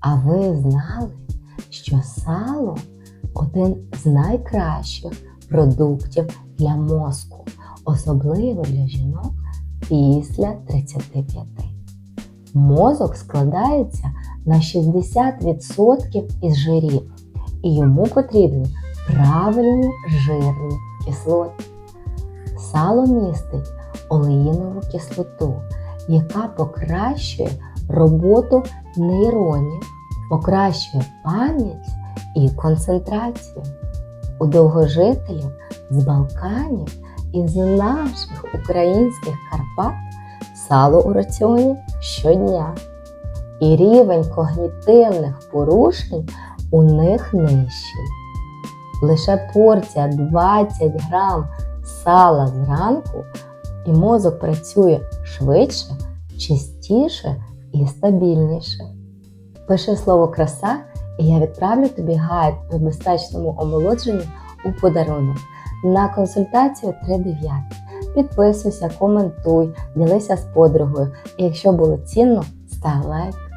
А ви знали, що сало один з найкращих продуктів для мозку, особливо для жінок після 35. Мозок складається на 60% із жирів, і йому потрібні правильні жирні кислоти. Сало містить олеїнову кислоту, яка покращує роботу нейронів, покращує пам'ять і концентрацію. У довгожителів з Балканів і з наших українських Карпат сало у раціоні щодня. І рівень когнітивних порушень у них нижчий. Лише порція 20 грам сала зранку, і мозок працює швидше, чистіше і стабільніше. Пиши слово краса, і я відправлю тобі гайд по безпечному омолодженню у подарунок на консультацію 39. Підписуйся, коментуй, ділися з подругою. І якщо було цінно, став лайк.